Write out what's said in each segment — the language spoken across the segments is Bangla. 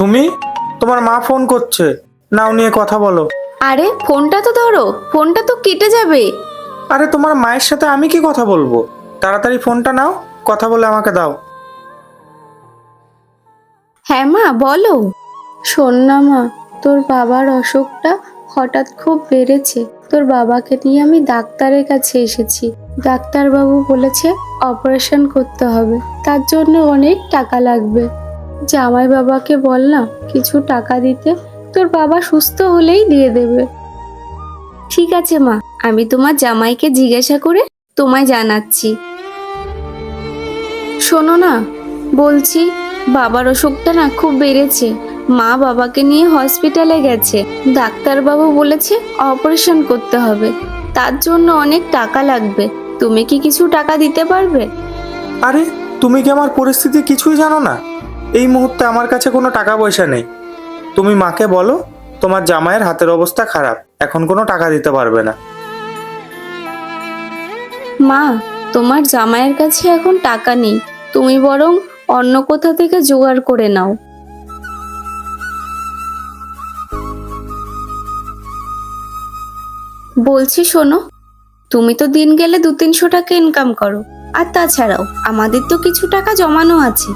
সুমি তোমার মা ফোন করছে। নাও নিয়ে কথা বলো। আরে ফোনটা তো ধরো। ফোনটা তো কেটে যাবে। আরে তোমার মায়ের সাথে আমি কি কথা বলব? তাড়াতাড়ি ফোনটা নাও কথা বলে আমাকে দাও। হ্যাঁ মা বলো। শোন না মা তোর বাবার অসুখটা হঠাৎ খুব বেড়েছে। তোর বাবাকে নিয়ে আমি ডাক্তারের কাছে এসেছি। ডাক্তারবাবু বলেছে অপারেশন করতে হবে। তার জন্য অনেক টাকা লাগবে। জামাই বাবাকে বললাম, কিছু টাকা দিতে, তোর বাবা সুস্থ হলেই দিয়ে দেবে। ঠিক আছে মা, আমি তোমার জামাইকে জিজ্ঞাসা করে তোমায় জানাচ্ছি। শোনো না, বলছি, বাবার অসুখটা না খুব বেড়েছে। মা বাবাকে নিয়ে হসপিটালে গেছে। ডাক্তারবাবু বলেছে অপারেশন করতে হবে। তার জন্য অনেক টাকা লাগবে। তুমি কি কিছু টাকা দিতে পারবে? আরে, তুমি কি আমার পরিস্থিতি কিছুই জানো না? এই মুহূর্তে আমার কাছে কোনো টাকা পয়সা নেই। তুমি মাকে বলো, তোমার জামাইয়ের হাতের অবস্থা খারাপ, এখন কোনো টাকা দিতে পারবে না। মা, তোমার জামাইয়ের কাছে এখন টাকা নেই। তুমি বরং অন্য কোথা থেকে জোগাড় করে নাও। বলছি শোনো, তুমি তো দিন গেলে দু তিনশো টাকা ইনকাম করো। আর তাছাড়াও, আমাদের তো কিছু টাকা জমানো আছে।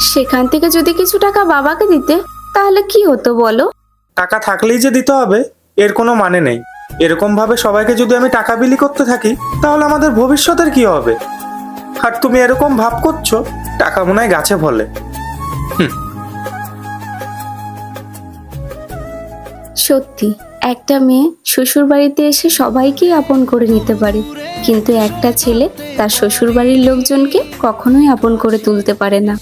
সেখান থেকে যদি কিছু টাকা বাবাকে দিতে তাহলে কি হতো বলো? টাকা থাকলেই যে দিতে হবে এর কোনো মানে নেই। এরকম ভাবে সবাইকে যদি আমি টাকা বিলি করতে থাকি তাহলে আমাদের ভবিষ্যতের কি হবে? আর তুমি এরকম ভাব করছ টাকা মনে হয় গাছে ফলে। সত্যি একটা মেয়ে শ্বশুর বাড়িতে এসে সবাইকেই আপন করে নিতে পারে। কিন্তু একটা ছেলে তার শ্বশুর বাড়ির লোকজনকে কখনোই আপন করে তুলতে পারে না।